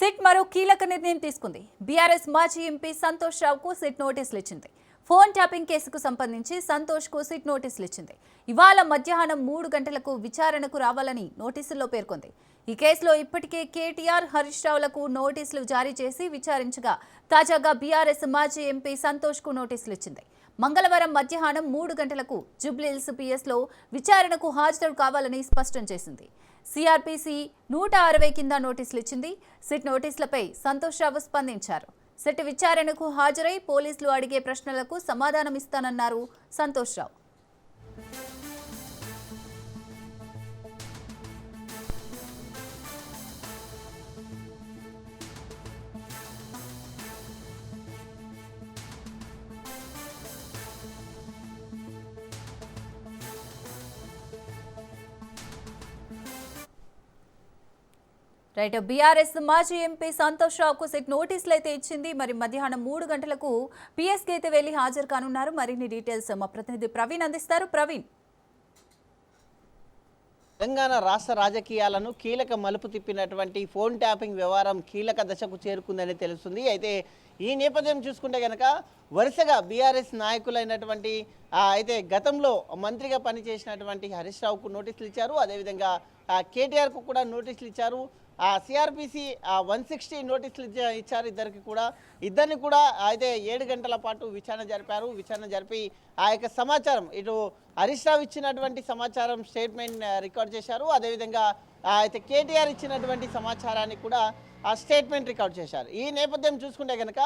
SIT మరో కీలక నిర్ణయం తీసుకుంది. బీఆర్ఎస్ మాజీ ఎంపీ సంతోష్ రావుకు సిట్ నోటీసులు ఇచ్చింది. ఫోన్ ట్యాపింగ్ కేసుకు సంబంధించి సంతోష్కు సిట్ నోటీసులు ఇచ్చింది. ఇవాళ మధ్యాహ్నం మూడు గంటలకు విచారణకు రావాలని నోటీసుల్లో పేర్కొంది. ఈ కేసులో ఇప్పటికే కేటీఆర్ హరీష్ రావులకు నోటీసులు జారీ చేసి విచారించగా తాజాగా బీఆర్ఎస్ మాజీ ఎంపీ సంతోష్కు నోటీసులు ఇచ్చింది. మంగళవారం మధ్యాహ్నం మూడు గంటలకు జుబ్లీహిల్స్ పిఎస్లో విచారణకు హాజరు కావాలని స్పష్టం చేసింది. సిఆర్పిసి నూట అరవై కింద నోటీసులు ఇచ్చింది. సిట్ నోటీసులపై సంతోష్ రావు స్పందించారు. సిట్ విచారణకు హాజరై పోలీసులు అడిగే ప్రశ్నలకు సమాధానం ఇస్తానన్నారు సంతోష్ రావు. రైట్ బీఆర్ఎస్ మాజీ ఎంపీ సంతోష్ రావుకు సిట్ నోటీసులు అయితే ఇచ్చింది. మరి మధ్యాహ్నం మూడు గంటలకు పిఎస్కి అయితే వెళ్ళి హాజరు కానున్నారు. మరిన్ని డీటెయిల్స్ మా ప్రతినిధి ప్రవీణ్ అందిస్తారు. ప్రవీణ్. తెలంగాణ రాష్ట్ర రాజకీయాలను కీలక మలుపు తిప్పినటువంటి ఫోన్ ట్యాపింగ్ వ్యవహారం కీలక దశకు చేరుకుందని తెలుస్తుంది. అయితే ఈ నేపథ్యం చూసుకుంటే కనుక వరుసగా బీఆర్ఎస్ నాయకులైనటువంటి అయితే గతంలో మంత్రిగా పనిచేసినటువంటి హరీష్ రావుకు నోటీసులు ఇచ్చారు. అదేవిధంగా కేటీఆర్కు కూడా నోటీసులు ఇచ్చారు. సిఆర్పిసి వన్ సిక్స్టీ నోటీసులు ఇచ్చారు ఇద్దరికి కూడా. ఇద్దరిని కూడా అయితే ఏడు గంటల పాటు విచారణ జరిపారు. విచారణ జరిపి ఆ యొక్క సమాచారం ఇటు హరీష్ రావు ఇచ్చినటువంటి సమాచారం స్టేట్మెంట్ రికార్డ్ చేశారు. అదేవిధంగా అయితే కేటీఆర్ ఇచ్చినటువంటి సమాచారాన్ని కూడా ఆ స్టేట్మెంట్ రికార్డ్ చేశారు. ఈ నేపథ్యం చూసుకుంటే కనుక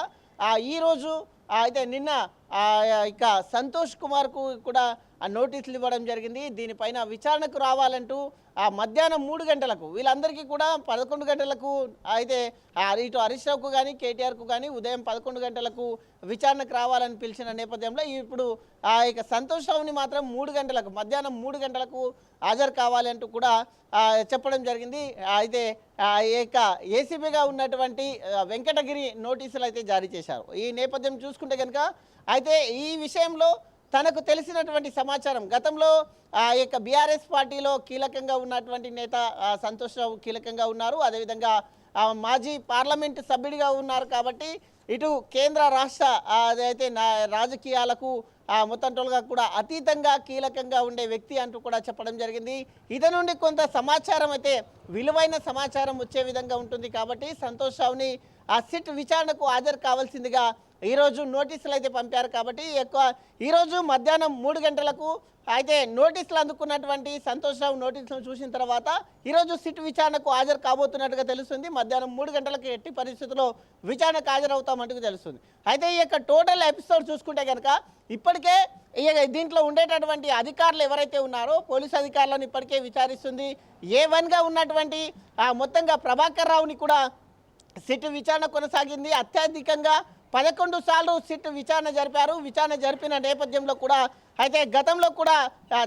ఈరోజు అయితే నిన్న ఆ, ఇక సంతోష్ కుమార్కు కూడా ఆ నోటీసులు ఇవ్వడం జరిగింది. దీనిపైన విచారణకు రావాలంటూ ఆ మధ్యాహ్నం మూడు గంటలకు వీళ్ళందరికీ కూడా పదకొండు గంటలకు అయితే ఆ ఇటు హరీష్ రావుకు కానీ కేటీఆర్కు కానీ ఉదయం పదకొండు గంటలకు విచారణకు రావాలని పిలిచిన నేపథ్యంలో ఇప్పుడు ఆ ఇక సంతోష్ రావుని మాత్రం మూడు గంటలకు మధ్యాహ్నం మూడు గంటలకు హాజరు కావాలి అంటూ కూడా చెప్పడం జరిగింది. అయితే ఆ యొక్క ఏసీబీగా ఉన్నటువంటి వెంకటగిరి నోటీసులు అయితే జారీ చేశారు. ఈ నేపథ్యం చూసి చూసుకుంటే కనుక అయితే ఈ విషయంలో తనకు తెలిసినటువంటి సమాచారం గతంలో ఆ యొక్క బీఆర్ఎస్ పార్టీలో కీలకంగా ఉన్నటువంటి నేత సంతోష్ రావు కీలకంగా ఉన్నారు. అదేవిధంగా మాజీ పార్లమెంటు సభ్యుడిగా ఉన్నారు కాబట్టి ఇటు కేంద్ర రాష్ట్ర అదైతే నా రాజకీయాలకు ఆ, మొత్తం టోల్గా కూడా అతీతంగా కీలకంగా ఉండే వ్యక్తి అంటూ కూడా చెప్పడం జరిగింది. ఇది నుండి కొంత సమాచారం అయితే విలువైన సమాచారం వచ్చే విధంగా ఉంటుంది కాబట్టి సంతోష్ రావుని ఆ సిట్ విచారణకు హాజరు కావాల్సిందిగా ఈరోజు నోటీసులు అయితే పంపారు కాబట్టి ఎక్కువ ఈరోజు మధ్యాహ్నం మూడు గంటలకు అయితే నోటీసులు అందుకున్నటువంటి సంతోష్ రావు నోటీసులు చూసిన తర్వాత ఈరోజు సిట్ విచారణకు హాజరు కాబోతున్నట్టుగా తెలుస్తుంది. మధ్యాహ్నం మూడు గంటలకు ఎట్టి పరిస్థితుల్లో విచారణకు హాజరవుతామంటూ తెలుస్తుంది. అయితే ఈ యొక్క టోటల్ ఎపిసోడ్ చూసుకుంటే కనుక ఇప్పటికే ఈ దీంట్లో ఉండేటటువంటి అధికారులు ఎవరైతే ఉన్నారో పోలీస్ అధికారులను ఇప్పటికే విచారిస్తుంది. ఏ వన్గా ఉన్నటువంటి ఆ మొత్తంగా ప్రభాకర్ రావుని కూడా సిట్ విచారణ కొనసాగింది. అత్యధికంగా పదకొండు సార్లు సిట్ విచారణ జరిపారు. విచారణ జరిపిన నేపథ్యంలో కూడా అయితే గతంలో కూడా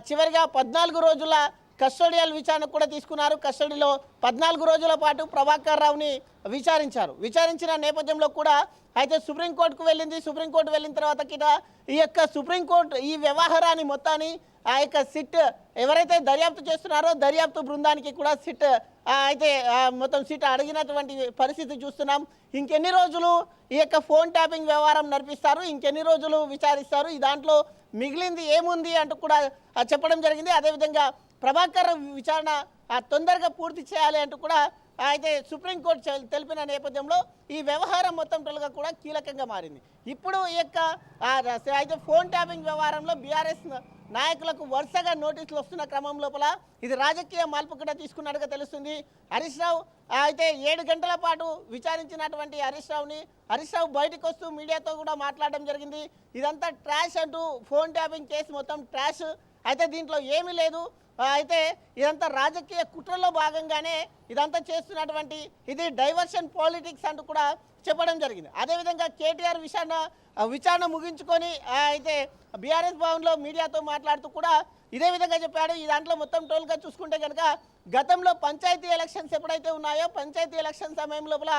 చివరిగా పద్నాలుగు రోజుల కస్టోడియల్ విచారణ కూడా తీసుకున్నారు. కస్టడీలో పద్నాలుగు రోజుల పాటు ప్రభాకర్ రావుని విచారించారు. విచారించిన నేపథ్యంలో కూడా అయితే సుప్రీంకోర్టుకు వెళ్ళింది. సుప్రీంకోర్టు వెళ్ళిన తర్వాత కిట ఈ యొక్క సుప్రీంకోర్టు ఈ వ్యవహారాన్ని మొత్తాన్ని ఆ యొక్క సిట్ ఎవరైతే దర్యాప్తు చేస్తున్నారో దర్యాప్తు బృందానికి కూడా సిట్ అయితే మొత్తం సీటు అడిగినటువంటి పరిస్థితి చూస్తున్నాం. ఇంకెన్ని రోజులు ఈ యొక్క ఫోన్ ట్యాపింగ్ వ్యవహారం నడిపిస్తారు? ఇంకెన్ని రోజులు విచారిస్తారు? ఈ దాంట్లో మిగిలింది ఏముంది అంటూ కూడా చెప్పడం జరిగింది. అదేవిధంగా ప్రభాకర్ విచారణ తొందరగా పూర్తి చేయాలి అంటూ కూడా అయితే సుప్రీంకోర్టు తెలిపిన నేపథ్యంలో ఈ వ్యవహారం మొత్తం టోల్గా కూడా కీలకంగా మారింది. ఇప్పుడు ఈ యొక్క అయితే ఫోన్ ట్యాపింగ్ వ్యవహారంలో బీఆర్ఎస్ నాయకులకు వరుసగా నోటీసులు వస్తున్న క్రమం లోపల ఇది రాజకీయ మలుపు కూడా తీసుకున్నట్టుగా తెలుస్తుంది. హరీష్ రావు అయితే ఏడు గంటల పాటు విచారించినటువంటి హరీష్ రావుని హరీష్ రావు బయటకు వస్తూ మీడియాతో కూడా మాట్లాడడం జరిగింది. ఇదంతా ట్రాష్ అంటూ ఫోన్ ట్యాపింగ్ కేసు మొత్తం ట్రాష్. అయితే దీంట్లో ఏమీ లేదు. అయితే ఇదంతా రాజకీయ కుట్రలో భాగంగానే ఇదంతా చేస్తున్నటువంటి ఇది డైవర్షన్ పాలిటిక్స్ అంటూ కూడా చెప్పడం జరిగింది. అదేవిధంగా కేటీఆర్ విచారణ విచారణ ముగించుకొని అయితే బీఆర్ఎస్ భవన్లో మీడియాతో మాట్లాడుతూ కూడా ఇదే విధంగా చెప్పాడు. ఈ దాంట్లో మొత్తం టోల్గా చూసుకుంటే కనుక గతంలో పంచాయతీ ఎలక్షన్స్ ఎప్పుడైతే ఉన్నాయో పంచాయతీ ఎలక్షన్ సమయం లోపల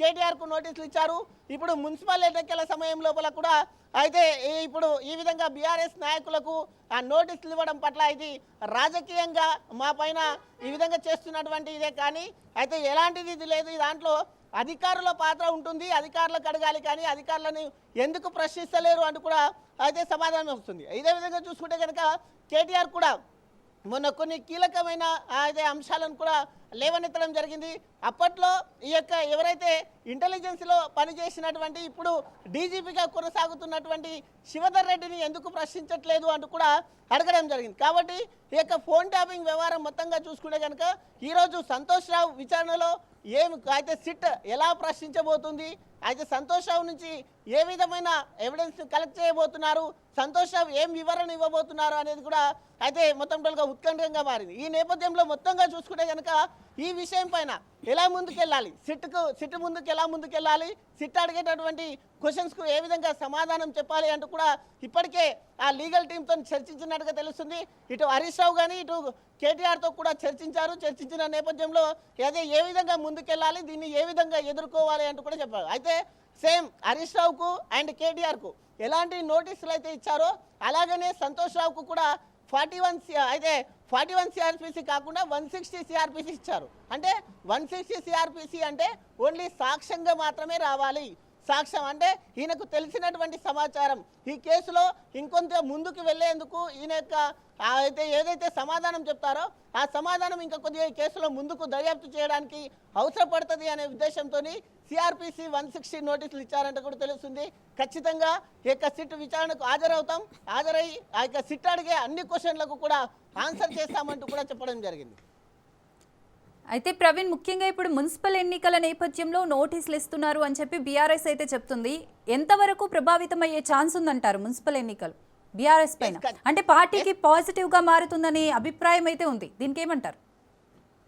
కేటీఆర్కు నోటీసులు ఇచ్చారు. ఇప్పుడు మున్సిపల్ ఎన్నికల సమయం లోపల కూడా అయితే ఇప్పుడు ఈ విధంగా బీఆర్ఎస్ నాయకులకు ఆ నోటీసులు ఇవ్వడం పట్ల ఇది రాజకీయంగా మా పైన ఈ విధంగా చేస్తున్నటువంటి ఇదే కానీ అయితే ఎలాంటిది ఇది లేదు. ఈ దాంట్లో అధికారుల పాత్ర ఉంటుంది అధికారులకు అడగాలి కానీ అధికారులను ఎందుకు ప్రశ్నిస్తలేరు అంటూ కూడా అయితే సమాధానం వస్తుంది. ఇదే విధంగా చూసుకుంటే కనుక కేటీఆర్ కూడా మొన్న కొన్ని కీలకమైన అదే అంశాలను కూడా లేవనెత్తడం జరిగింది. అప్పట్లో ఈ యొక్క ఎవరైతే ఇంటెలిజెన్స్లో పనిచేసినటువంటి ఇప్పుడు డీజీపీగా కొనసాగుతున్నటువంటి శివధర్ రెడ్డిని ఎందుకు ప్రశ్నించట్లేదు అంటూ కూడా అడగడం జరిగింది. కాబట్టి ఈ యొక్క ఫోన్ ట్యాపింగ్ వ్యవహారం మొత్తంగా చూసుకుంటే కనుక ఈరోజు సంతోష్ రావు విచారణలో ఏమి అయితే సిట్ ఎలా ప్రశ్నించబోతుంది అయితే సంతోష్ రావు నుంచి ఏ విధమైన ఎవిడెన్స్ కలెక్ట్ చేయబోతున్నారు? సంతోష్ రావు ఏం వివరణ ఇవ్వబోతున్నారు అనేది కూడా అయితే మొత్తం ఉత్కంఠంగా మారింది. ఈ నేపథ్యంలో మొత్తంగా చూసుకుంటే కనుక ఈ విషయం పైన ఎలా ముందుకెళ్ళాలి? సిట్కు సిట్ ముందుకు ఎలా ముందుకెళ్ళాలి? సిట్ అడిగేటటువంటి క్వశ్చన్స్కు ఏ విధంగా సమాధానం చెప్పాలి అంటూ కూడా ఇప్పటికే ఆ లీగల్ టీంతో చర్చించినట్టుగా తెలుస్తుంది. ఇటు హరీష్ రావు కానీ ఇటు కేటీఆర్తో కూడా చర్చించారు. చర్చించిన నేపథ్యంలో అదే ఏ విధంగా ముందుకెళ్ళాలి? దీన్ని ఏ విధంగా ఎదుర్కోవాలి అంటూ కూడా చెప్పారు. అయితే సేమ్ హరీష్ రావుకు అండ్ కేటీఆర్కు ఎలాంటి నోటీసులు అయితే ఇచ్చారో అలాగనే సంతోష్ రావుకు కూడా ఫార్టీ వన్ అయితే ఫార్టీ వన్ సిఆర్పిసి కాకుండా వన్ సిక్స్టీ సిఆర్పిసి ఇచ్చారు. అంటే వన్ సిక్స్టీ సిఆర్పిసి అంటే ఓన్లీ సాక్ష్యంగా మాత్రమే రావాలి. సాక్ష్యం అంటే ఈయనకు తెలిసినటువంటి సమాచారం. ఈ కేసులో ఇంకొంత ముందుకు వెళ్ళేందుకు ఈయన యొక్క అయితే ఏదైతే సమాధానం చెప్తారో ఆ సమాధానం ఇంకా కొద్దిగా ఈ కేసులో ముందుకు దర్యాప్తు చేయడానికి అవసరపడుతుంది అనే ఉద్దేశంతో సిఆర్పిసి వన్ సిక్స్టీ నోటీసులు ఇచ్చారంటే కూడా తెలుస్తుంది. ఖచ్చితంగా ఈ యొక్క సిట్ విచారణకు హాజరవుతాం. హాజరై ఆ యొక్క సిట్ అడిగే అన్ని క్వశ్చన్లకు కూడా ఆన్సర్ చేస్తామంటూ కూడా చెప్పడం జరిగింది. అయితే ప్రవీణ్ ముఖ్యంగా ఇప్పుడు మున్సిపల్ ఎన్నికల నేపథ్యంలో నోటీసులు ఇస్తున్నారు అని చెప్పి బీఆర్ఎస్ అయితే చెప్తుంది. ఎంతవరకు ప్రభావితం అయ్యే ఛాన్స్ ఉందంటారు మున్సిపల్ ఎన్నికలు? బీఆర్ఎస్ పైన. అంటే పార్టీకి పాజిటివ్గా మారుతుందనే అభిప్రాయం అయితే ఉంది. దీనికి ఏమంటారు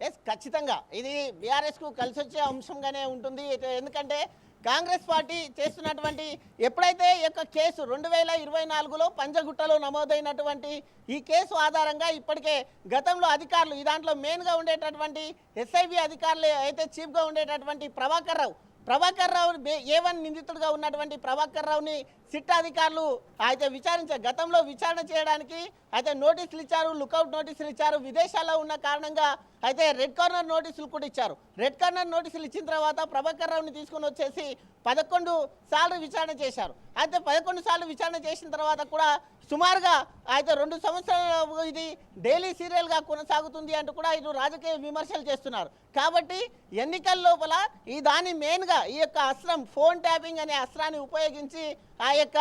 ఎస్ ఖచ్చితంగా. ఇది బీఆర్ఎస్కు కలిసి వచ్చే అంశంగానే ఉంటుంది. ఎందుకంటే కాంగ్రెస్ పార్టీ చేస్తున్నటువంటి ఎప్పుడైతే ఈ యొక్క కేసు రెండు వేల ఇరవై నాలుగులో పంజగుట్టలో నమోదైనటువంటి ఈ కేసు ఆధారంగా ఇప్పటికే గతంలో అధికారులు ఈ దాంట్లో మెయిన్గా ఉండేటటువంటి ఎస్ఐబి అధికారులు అయితే చీఫ్గా ఉండేటటువంటి ప్రభాకర్ రావు ప్రభాకర్ రావు ఏ వన్ నిందితుడిగా ఉన్నటువంటి ప్రభాకర్ రావుని సిట్ అధికారులు అయితే విచారించారు గతంలో విచారణ చేయడానికి అయితే నోటీసులు ఇచ్చారు లుకౌట్ నోటీసులు ఇచ్చారు విదేశాల్లో ఉన్న కారణంగా అయితే రెడ్ కార్నర్ నోటీసులు కూడా ఇచ్చారు. రెడ్ కార్నర్ నోటీసులు ఇచ్చిన తర్వాత ప్రభాకర్ రావుని తీసుకొని వచ్చేసి పదకొండు సార్లు విచారణ చేశారు. అయితే పదకొండు సార్లు విచారణ చేసిన తర్వాత కూడా సుమారుగా అయితే రెండు సంవత్సరాలు ఇది డైలీ సీరియల్గా కొనసాగుతుంది అంటూ కూడా ఇటు రాజకీయ విమర్శలు చేస్తున్నారు. కాబట్టి ఎన్నికల లోపల ఈ దాని మెయిన్గా ఈ యొక్క అస్త్రం ఫోన్ ట్యాపింగ్ అనే అస్త్రాన్ని ఉపయోగించి ఆ యొక్క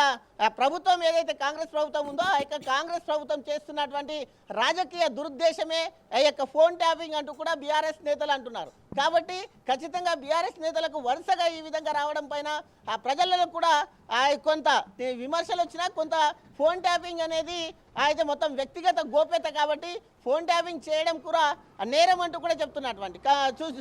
ప్రభుత్వం ఏదైతే కాంగ్రెస్ ప్రభుత్వం ఉందో ఆ యొక్క కాంగ్రెస్ ప్రభుత్వం చేస్తున్నటువంటి రాజకీయ దురుద్దేశమే ఆ యొక్క ఫోన్ ట్యాపింగ్ అంటూ కూడా బీఆర్ఎస్ నేతలు అంటున్నారు. కాబట్టి ఖచ్చితంగా బీఆర్ఎస్ నేతలకు వరుసగా ఈ విధంగా రావడం పైన ఆ ప్రజలలో కూడా ఆ కొంత విమర్శలు వచ్చినా కొంత ఫోన్ ట్యాపింగ్ అనేది అయితే మొత్తం వ్యక్తిగత గోప్యత కాబట్టి ఫోన్ ట్యాపింగ్ చేయడం కూడా నేరం అంటూ కూడా చెప్తున్నటువంటి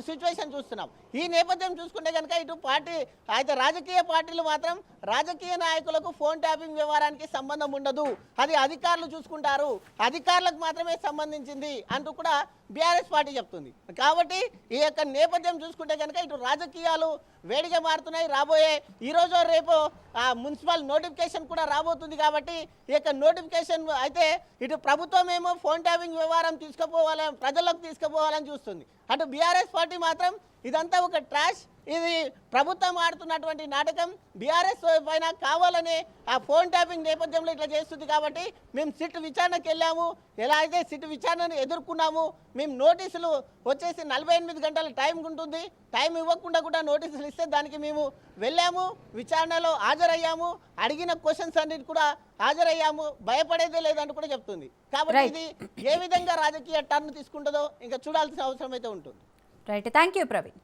సిచ్యువేషన్ చూస్తున్నాం. ఈ నేపథ్యం చూసుకుంటే కనుక ఇటు పార్టీ అయితే రాజకీయ పార్టీలు మాత్రం రాజకీయ నాయకులకు ఫోన్ ట్యాపింగ్ వ్యవహారానికి సంబంధం ఉండదు. అది అధికారులు చూసుకుంటారు. అధికారులకు మాత్రమే సంబంధించింది అంటూ కూడా బీఆర్ఎస్ పార్టీ చెప్తుంది. కాబట్టి ఈ యొక్క నేపథ్యం చూసుకుంటే కనుక ఇటు రాజకీయాలు వేడిగా మారుతున్నాయి రాబోయే ఈరోజు రేపు ఆ మున్సిపల్ నోటిఫికేషన్ కూడా రాబోతుంది కాబట్టి ఈ యొక్క నోటిఫికేషన్ అయితే ఇటు ప్రభుత్వం ఏమో ఫోన్ ట్యాపింగ్ వ్యవహారం తీసుకుపోవాలని ప్రజలకు తీసుకుపోవాలని చూస్తుంది. అటు బీఆర్ఎస్ పార్టీ మాత్రం ఇదంతా ఒక ట్రాష్. ఇది ప్రభుత్వం ఆడుతున్నటువంటి నాటకం. బీఆర్ఎస్ పైన కావాలనే ఆ ఫోన్ ట్యాపింగ్ నేపథ్యంలో ఇట్లా చేస్తుంది కాబట్టి మేము సిట్ విచారణకు వెళ్ళాము. ఎలా అయితే సిట్ విచారణను ఎదుర్కొన్నాము మేము నోటీసులు వచ్చేసి నలభై ఎనిమిది గంటల టైం ఉంటుంది. టైం ఇవ్వకుండా కూడా నోటీసులు ఇస్తే దానికి మేము వెళ్ళాము విచారణలో హాజరయ్యాము. అడిగిన క్వశ్చన్స్ అన్నిటి కూడా హాజరయ్యాము. భయపడేదే లేదంటూ కూడా చెప్తుంది. కాబట్టి. ఇది ఏ విధంగా రాజకీయ టర్న్ తీసుకుంటుందో ఇంకా చూడాల్సిన అవసరం అయితే ఉంటుంది. Right thank you Praveen.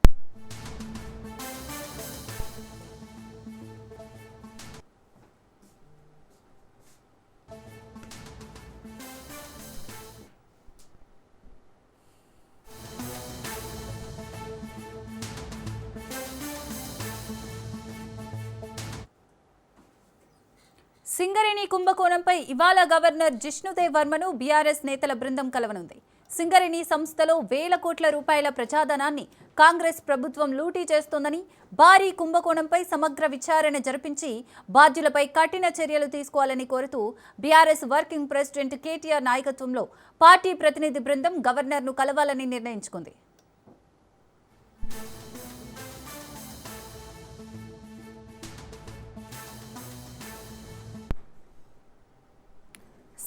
Singareni కుంభకోణంపై ఇవాళ గవర్నర్ జిష్ణుదేవ్ వర్మను బీఆర్ఎస్ నేతల బృందం కలవనుంది. సింగరేణి సంస్థలో వేల కోట్ల రూపాయల ప్రజాధనాన్ని కాంగ్రెస్ ప్రభుత్వం లూటీ చేస్తోందని భారీ కుంభకోణంపై సమగ్ర విచారణ జరిపించి బాధ్యులపై కఠిన చర్యలు తీసుకోవాలని కోరుతూ బీఆర్ఎస్ వర్కింగ్ ప్రెసిడెంట్ కేటీఆర్ నాయకత్వంలో పార్టీ ప్రతినిధి బృందం గవర్నర్ను కలవాలని నిర్ణయించుకుంది.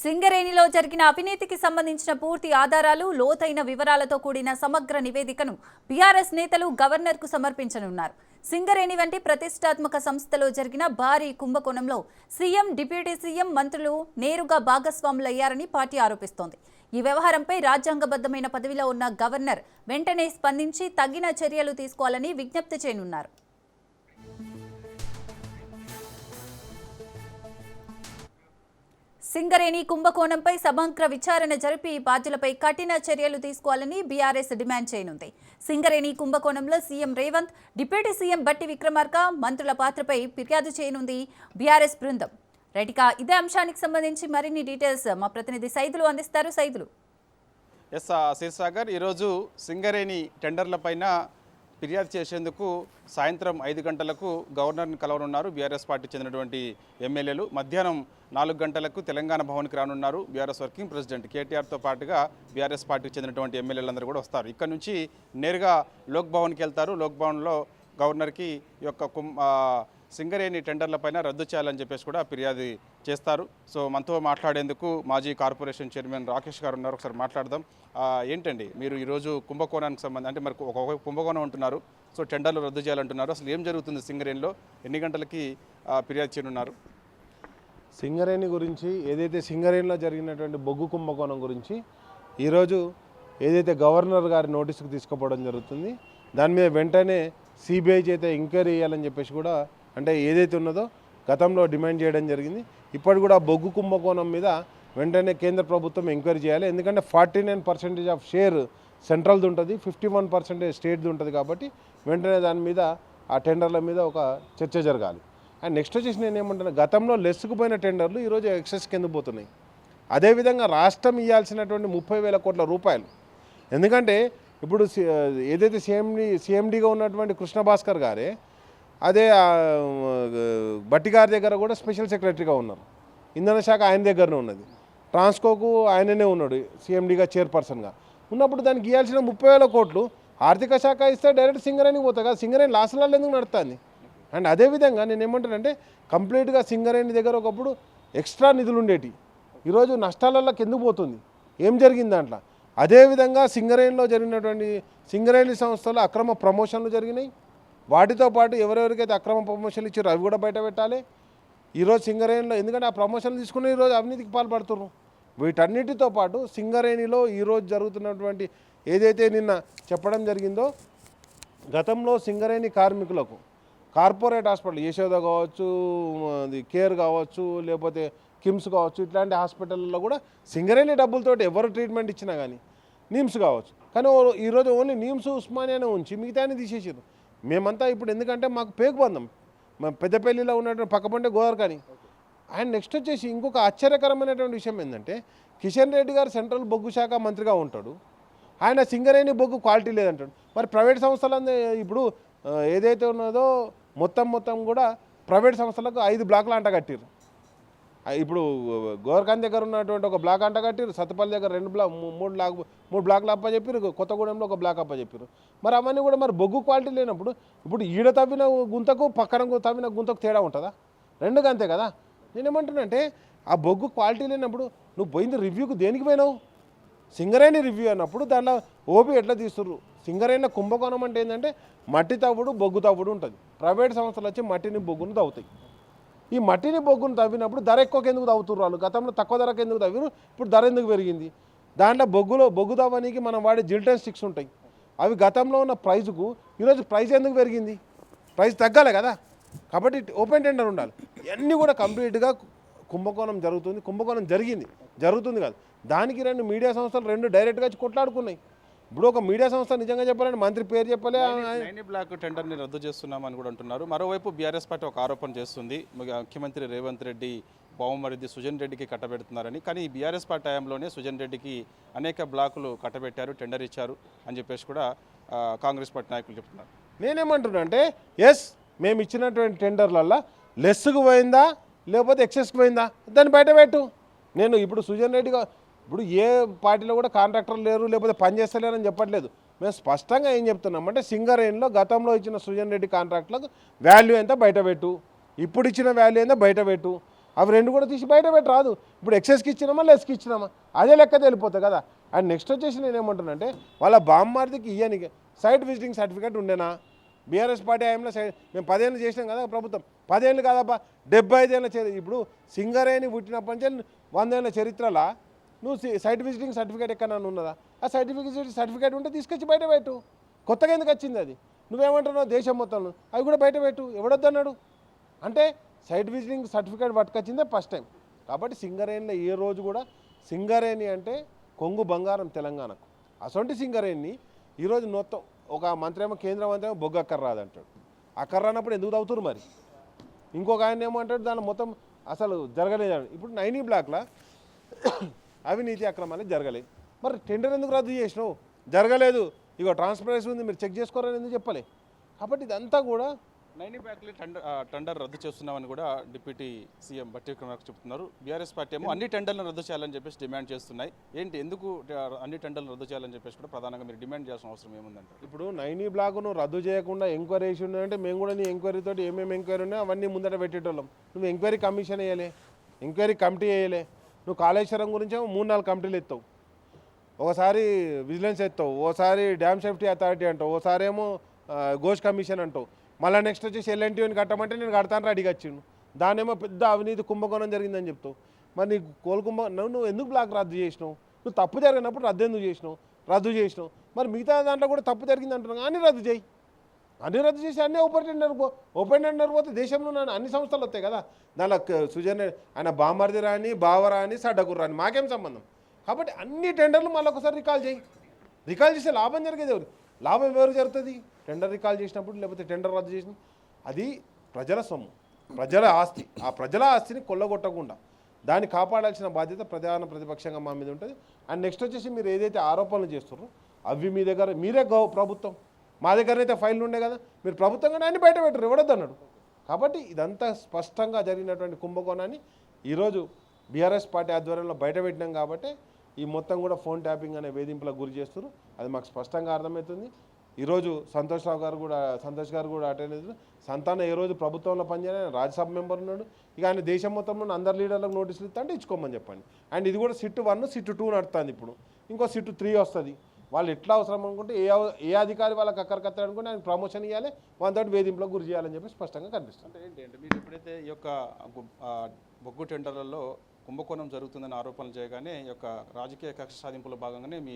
సింగరేణిలో జరిగిన అవినీతికి సంబంధించిన పూర్తి ఆధారాలు లోతైన వివరాలతో కూడిన సమగ్ర నివేదికను బీఆర్ఎస్ నేతలు గవర్నర్కు సమర్పించనున్నారు. సింగరేణి వంటి ప్రతిష్టాత్మక సంస్థలో జరిగిన భారీ కుంభకోణంలో సీఎం డిప్యూటీ సీఎం మంత్రులు నేరుగా భాగస్వాములయ్యారని పార్టీ ఆరోపిస్తోంది. ఈ వ్యవహారంపై రాజ్యాంగబద్ధమైన పదవిలో ఉన్న గవర్నర్ వెంటనే స్పందించి తగిన చర్యలు తీసుకోవాలని విజ్ఞప్తి చేయనున్నారు. సింగరేణి కుంభకోణంపై సమగ్ర విచారణ జరిపి బాధ్యులపై కఠిన చర్యలు తీసుకోవాలని బీఆర్ఎస్ డిమాండ్ చేయనుంది. సింగరేణి కుంభకోణంలో సీఎం రేవంత్ డిప్యూటీ సీఎం బట్టి విక్రమార్క మంత్రుల పాత్రపై ఫిర్యాదు చేయనుంది బీఆర్ఎస్ బృందం. రైట్ ఇదే అంశానికి సంబంధించి మరిన్ని డీటెయిల్స్ మా ప్రతినిధి సైదులు అందిస్తారు. సైదులు. ఎస్ శిర్సాగర్ ఈరోజు సింగరేణి టెండర్లపైన ఫిర్యాదు చేసేందుకు సాయంత్రం ఐదు గంటలకు గవర్నర్ని కలవనున్నారు. బీఆర్ఎస్ పార్టీ చెందినటువంటి ఎమ్మెల్యేలు. మధ్యాహ్నం నాలుగు గంటలకు తెలంగాణ భవన్కి రానున్నారు బీఆర్ఎస్ వర్కింగ్ ప్రెసిడెంట్. కేటీఆర్తో పాటుగా బీఆర్ఎస్ పార్టీకి చెందినటువంటి ఎమ్మెల్యేలందరూ కూడా వస్తారు. ఇక్కడ నుంచి నేరుగా లోక్ భవన్కి వెళ్తారు. లోక్ భవన్లో గవర్నర్కి ఈ యొక్క కుం సింగరేణి టెండర్లపైన రద్దు చేయాలని చెప్పేసి కూడా ఫిర్యాదు చేస్తారు. సో మనతో మాట్లాడేందుకు మాజీ కార్పొరేషన్ చైర్మన్ రాకేష్ గారు ఉన్నారు. ఒకసారి మాట్లాడదాం. ఏంటండి మీరు ఈరోజు కుంభకోణానికి సంబంధించి అంటే మరి ఒక కుంభకోణం ఉంటున్నారు సో టెండర్లు రద్దు చేయాలంటున్నారు. అసలు ఏం జరుగుతుంది సింగరేణిలో? ఎన్ని గంటలకి ఫిర్యాదు చేయనున్నారు? సింగరేణి గురించి ఏదైతే సింగరేణిలో జరిగినటువంటి బొగ్గు కుంభకోణం గురించి ఈరోజు ఏదైతే గవర్నర్ గారి నోటీసుకు తీసుకుపోవడం జరుగుతుంది దాని మీద వెంటనే సిబిఐ చేత ఎంక్వైరీ చేయాలని చెప్పేసి కూడా అంటే ఏదైతే ఉన్నదో గతంలో డిమాండ్ చేయడం జరిగింది. ఇప్పటి కూడా బొగ్గు కుంభకోణం మీద వెంటనే కేంద్ర ప్రభుత్వం ఎంక్వైరీ చేయాలి. ఎందుకంటే forty nine percentage of share సెంట్రల్ది ఉంటుంది ఫిఫ్టీ వన్ పర్సెంటేజ్ స్టేట్ది ఉంటుంది కాబట్టి వెంటనే దాని మీద ఆ టెండర్ల మీద ఒక చర్చ జరగాలి. అండ్ నెక్స్ట్ వచ్చేసి నేను ఏమంటున్నా గతంలో లెస్సుకు పోయిన టెండర్లు ఈరోజు ఎక్సెస్ కింద పోతున్నాయి. అదేవిధంగా రాష్ట్రం ఇవ్వాల్సినటువంటి ముప్పై వేల కోట్ల రూపాయలు. ఎందుకంటే ఇప్పుడు ఏదైతే సీఎండి సిఎండిగా ఉన్నటువంటి కృష్ణ భాస్కర్ గారే అదే ఆ, బట్టి గారి దగ్గర కూడా స్పెషల్ సెక్రటరీగా ఉన్నారు. ఇంధన శాఖ ఆయన దగ్గరనే ఉన్నది. ట్రాన్స్కోకు ఆయననే ఉన్నాడు సీఎండీగా చైర్పర్సన్గా. ఉన్నప్పుడు దానికి ఇవ్వాల్సిన ముప్పై వేల కోట్లు ఆర్థిక శాఖ ఇస్తే డైరెక్ట్ సింగరేణి పోతా కదా సింగరేణి లాసలాలు ఎందుకు నడుస్తుంది అండ్ అదేవిధంగా నేను ఏమంటానంటే కంప్లీట్గా సింగరేణి దగ్గర ఒకప్పుడు ఎక్స్ట్రా నిధులు ఉండేటి. ఈరోజు నష్టాలలో ఎందుకు పోతుంది? ఏం జరిగింది దాంట్లో? అదేవిధంగా సింగరేణిలో జరిగినటువంటి సింగరేణి సంస్థలో అక్రమ ప్రమోషన్లు జరిగినాయి. వాటితో పాటు ఎవరెవరికైతే అక్రమ ప్రమోషన్లు ఇచ్చారో అవి కూడా బయట పెట్టాలి. ఈరోజు సింగరేణిలో ఎందుకంటే ఆ ప్రమోషన్లు తీసుకుని ఈరోజు అవినీతికి పాల్పడుతున్నారు. వీటన్నిటితో పాటు సింగరేణిలో ఈరోజు జరుగుతున్నటువంటి ఏదైతే నిన్న చెప్పడం జరిగిందో గతంలో సింగరేణి కార్మికులకు కార్పొరేట్ హాస్పిటల్ యశోద కావచ్చు అది కేర్ కావచ్చు లేకపోతే కిమ్స్ కావచ్చు ఇట్లాంటి హాస్పిటల్లో కూడా సింగరేణి డబ్బులతో ఎవరు ట్రీట్మెంట్ ఇచ్చినా కానీ నిమ్స్ కావచ్చు. కానీ ఓ- ఈరోజు ఓన్లీ నిమ్స్ ఉస్మానియానే ఉంచి మిగతాని తీసేసారు మేమంతా ఇప్పుడు ఎందుకంటే మాకు పేగు బంధం. మా పెద్దపల్లిలో ఉన్నటువంటి పక్కపంటే గోదావరికాని. అండ్ నెక్స్ట్ వచ్చేసి ఇంకొక ఆశ్చర్యకరమైనటువంటి విషయం ఏంటంటే కిషన్ రెడ్డి గారు సెంట్రల్ బొగ్గు శాఖ మంత్రిగా ఉంటాడు. ఆయన సింగరేణి బొగ్గు క్వాలిటీ లేదంటాడు. మరి ప్రైవేట్ సంస్థలు ఇప్పుడు ఏదైతే ఉన్నదో మొత్తం మొత్తం కూడా ప్రైవేట్ సంస్థలకు ఐదు బ్లాక్లు అంట కట్టారు ఇప్పుడు గోర్ఖాన్ దగ్గర ఉన్నటువంటి ఒక బ్లాక్ అంట కట్టిరు సత్తపల్లి దగ్గర రెండు బ్లాక్ మూడు బ్లాక్ మూడు బ్లాక్లు అప్ప చెప్పారు కొత్తగూడెంలో ఒక బ్లాక్ అప్ప చెప్పారు మరి అవన్నీ కూడా మరి బొగ్గు క్వాలిటీ లేనప్పుడు ఇప్పుడు ఈడ తవ్విన గుంతకు పక్కన తవ్విన గుంతకు తేడా ఉంటుందా? రెండు అంతే కదా? నేనేమంటున్నానంటే ఆ బొగ్గు క్వాలిటీ లేనప్పుడు నువ్వు పోయింది రివ్యూకి దేనికి పోయినావు? సింగరేణి రివ్యూ అన్నప్పుడు దాంట్లో ఓపి ఎట్లా తీస్తుర్రు? సింగరేణ కుంభకోణం అంటే ఏంటంటే మట్టి తవ్వుడు బొగ్గు తవ్వుడు ఉంటుంది. ప్రైవేట్ సంస్థలు వచ్చి మట్టిని బొగ్గును తవ్వుతాయి. ఈ మట్టిని బొగ్గును తవ్వినప్పుడు ధర ఎక్కువకి ఎందుకు తవ్వుతుర్రు వాళ్ళు? గతంలో తక్కువ ధరకు ఎందుకు తవ్విరు? ఇప్పుడు ధర ఎందుకు పెరిగింది? దాంట్లో బొగ్గులో బొగ్గు తవ్వడానికి మనం వాడే జిల్టన్ స్టిక్స్ ఉంటాయి. అవి గతంలో ఉన్న ప్రైజ్కు ఈరోజు ప్రైస్ ఎందుకు పెరిగింది? ప్రైస్ తగ్గాలి కదా? కాబట్టి ఓపెన్ టెండర్ ఉండాలి. ఇవన్నీ కూడా కంప్లీట్గా కుంభకోణం జరుగుతుంది. కుంభకోణం జరిగింది. జరుగుతుంది కాదు. దానికి రెండు మీడియా సంస్థలు రెండు డైరెక్ట్గా వచ్చి కొట్లాడుకున్నాయి. ఇప్పుడు ఒక మీడియా సంస్థ నిజంగా చెప్పాలంటే మంత్రి పేరు చెప్పలే. నైని బ్లాక్ టెండర్ని రద్దు చేస్తున్నామని కూడా అంటున్నారు. మరోవైపు బీఆర్ఎస్ పార్టీ ఒక ఆరోపణ చేస్తుంది. ముఖ్యమంత్రి రేవంత్ రెడ్డి బావమరిది సుజన్ రెడ్డికి కట్టబెడుతున్నారని. కానీ ఈ బీఆర్ఎస్ పార్టీ హయాంలోనే సుజన్ రెడ్డికి అనేక బ్లాకులు కట్టబెట్టారు టెండర్ ఇచ్చారు అని చెప్పేసి కూడా కాంగ్రెస్ పార్టీ నాయకులు చెప్తున్నారు. నేనేమంటున్నా అంటే ఎస్ మేము ఇచ్చినటువంటి టెండర్లల్లో లెస్కు పోయిందా లేకపోతే ఎక్సెస్కి పోయిందా? దాన్ని బయట పెట్టు. నేను ఇప్పుడు సుజన్ రెడ్డిగా ఇప్పుడు ఏ పార్టీలో కూడా కాంట్రాక్టర్లు లేరు లేకపోతే పని చేస్తలేరని చెప్పట్లేదు. మేము స్పష్టంగా ఏం చెప్తున్నాం అంటే సింగరేణిలో గతంలో ఇచ్చిన సుజన్ రెడ్డి కాంట్రాక్ట్లకు వాల్యూ ఎంత బయట పెట్టు ఇప్పుడు ఇచ్చిన వాల్యూ ఎంత బయట పెట్టు అవి రెండు కూడా తీసి బయట పెట్టి రాదు. ఇప్పుడు ఎక్సెస్కి ఇచ్చినామా లెస్కి ఇచ్చినామా అదే లెక్క తెలిపోతుంది కదా. అండ్ నెక్స్ట్ వచ్చేసి నేను ఏమంటున్నానంటే వాళ్ళ బామ్మార్దికి ఇయ్యనికి సైట్ విజిటింగ్ సర్టిఫికేట్ ఉండేనా? బీఆర్ఎస్ పార్టీ హయాంలో సైడ్ మేము పదేళ్ళు చేసినాం కదా ప్రభుత్వం. పదేళ్ళు కాదబ్బా డెబ్బై ఐదేళ్ళ చరిత్ర ఇప్పుడు సింగరేణి పుట్టినప్పటి నుంచి వందేళ్ళ చరిత్రలా? నువ్వు సైట్ విజిటింగ్ సర్టిఫికేట్ ఎక్కడన్నా ఉన్నదా? ఆ సర్టిఫికేట్ సర్టిఫికేట్ ఉంటే తీసుకొచ్చి బయట పెట్టు. కొత్తగా ఎందుకు వచ్చింది అది? నువ్వేమంటున్నావు దేశం మొత్తంలో? అవి కూడా బయట పెట్టు. ఎవడొద్దన్నాడు? అంటే సైట్ విజిటింగ్ సర్టిఫికేట్ పట్టుకొచ్చిందే ఫస్ట్ టైం కాబట్టి సింగరేణిలో ఏ రోజు కూడా సింగరేణి అంటే కొంగు బంగారం తెలంగాణకు. అసొంటి సింగరేణిని ఈరోజు మొత్తం ఒక మంత్రేమో కేంద్ర మంత్రి ఏమో బొగ్గు అక్కర్ రాదంటాడు. అక్కర్ ఎందుకు తవ్వుతురు మరి? ఇంకొక ఆయన ఏమంటాడు దాని మొత్తం అసలు జరగలేదు ఇప్పుడు నైనీ బ్లాక్లో అవినీతి అక్రమాలు జరగలేదు. మరి టెండర్ ఎందుకు రద్దు చేసినావు? జరగలేదు. ఇగో ట్రాన్స్పరెన్సీ ఉంది మీరు చెక్ చేసుకోరని ఎందుకు చెప్పలే? కాబట్టి ఇదంతా కూడా నైని బ్యాక్లీ టెండర్ టెండర్ రద్దు చేస్తున్నామని కూడా డిప్యూటీ సీఎం బట్టి విక్రమార్క చెప్తున్నారు. బీఆర్ఎస్ పార్టీ ఏమో అన్ని టెండర్లను రద్దు చేయాలని చెప్పేసి డిమాండ్ చేస్తున్నాయి. ఏంటి ఎందుకు అన్ని టెండర్లను రద్దు చేయాలని చెప్పేసి కూడా ప్రధానంగా మీరు డిమాండ్ చేయాల్సిన అవసరం ఏముందంటారు? ఇప్పుడు నైనీ బ్లాక్ను రద్దు చేయకుండా ఎంక్వైరీ వేసి అంటే మేము కూడా నీ ఎంక్వైరీ తోటి ఏమేమి ఎంక్వైరీ ఉన్నాయో అవన్నీ ముందట పెట్టేటోళ్ళం. నువ్వు ఎంక్వైరీ కమిషన్ వేయలే ఎంక్వైరీ కమిటీ వేయలే. నువ్వు కాళేశ్వరం గురించి మూడు నాలుగు కమిటీలు ఎత్తావు. ఒకసారి విజిలెన్స్ ఎత్తావు ఓసారి డ్యామ్ సేఫ్టీ అథారిటీ అంటావు ఓసారి ఏమో గోష్ కమిషన్ అంటావు. మళ్ళీ నెక్స్ట్ వచ్చేసి ఎల్ఎన్టీని కట్టమంటే నేను కడతాను రెడీగా వచ్చిండు. దానేమో పెద్ద అవినీతి కుంభకోణం జరిగిందని చెప్తావు. మరి నీకు కోలుకుంభ నువ్వు నువ్వు ఎందుకు బ్లాక్ రద్దు చేసినావు? నువ్వు తప్పు జరిగినప్పుడు రద్దు ఎందుకు చేసినావు? రద్దు చేసినావు. మరి మిగతా దాంట్లో కూడా తప్పు జరిగింది అంటున్నావు కానీ రద్దు చేయి. అన్ని రద్దు చేసి అన్నీ ఓపెన్ టెండర్ పో ఓపెన్ టెండర్ పోతే దేశంలో అన్ని సంస్థలు వస్తాయి కదా. దానిలో సుజన్ ఆయన బామర్ది రాని బావ రాని సడ్డకుర్రా రాని మాకేం సంబంధం? కాబట్టి అన్ని టెండర్లు మళ్ళీ ఒకసారి రికాల్ చేయి. రికాల్ చేస్తే లాభం జరిగేది ఎవరు? లాభం ఎవరు జరుగుతుంది? టెండర్ రికాల్ చేసినప్పుడు లేకపోతే టెండర్ రద్దు చేసిన అది ప్రజల సొమ్ము ప్రజల ఆస్తి. ఆ ప్రజల ఆస్తిని కొల్లగొట్టకుండా దాన్ని కాపాడాల్సిన బాధ్యత ప్రధాన ప్రతిపక్షంగా మా మీద ఉంటుంది. అండ్ నెక్స్ట్ వచ్చేసి మీరు ఏదైతే ఆరోపణలు చేస్తున్నారో అవి మీ దగ్గర మీరే గౌ ప్రభుత్వం. మా దగ్గర అయితే ఫైళ్ళు ఉండే కదా మీరు ప్రభుత్వంగానే అన్ని బయట పెట్టరు ఇవ్వడద్దు అన్నాడు. కాబట్టి ఇదంతా స్పష్టంగా జరిగినటువంటి కుంభకోణాన్ని ఈరోజు బీఆర్ఎస్ పార్టీ ఆధ్వర్యంలో బయట పెట్టినాం కాబట్టి ఈ మొత్తం కూడా ఫోన్ ట్యాపింగ్ అనే వేధింపులకు గురి చేస్తారు అది మాకు స్పష్టంగా అర్థమవుతుంది. ఈరోజు సంతోష్ రావు గారు కూడా సంతోష్ గారు కూడా అటెండ్ అవుతారు సంతాన ఏ రోజు ప్రభుత్వంలో పనిచేయని రాజ్యసభ మెంబర్ ఉన్నాడు. ఇక ఆయన దేశం మొత్తంలో అందరు లీడర్లకు నోటీసులు ఇస్తా అంటే ఇచ్చుకోమని చెప్పండి. అండ్ ఇది కూడా సిట్ వన్ సిట్ టూ నడుస్తుంది ఇప్పుడు. ఇంకో సిట్ త్రీ వస్తుంది. వాళ్ళు ఎట్లా అవసరం అనుకుంటే ఏ ఏ అధికారి వాళ్ళకి అక్కడికత్తాడు అనుకుంటే ఆయన ప్రమోషన్ ఇవ్వాలి వాళ్ళతో వేధింపులకు గురి చేయాలని చెప్పి స్పష్టంగా కనిపిస్తుంది. అంటే ఏంటి అంటే మీరు ఎప్పుడైతే ఈ యొక్క బొగ్గు టెండర్లలో కుంభకోణం జరుగుతుందని ఆరోపణలు చేయగానే ఈ యొక్క రాజకీయ కక్ష సాధింపులో భాగంగానే మీ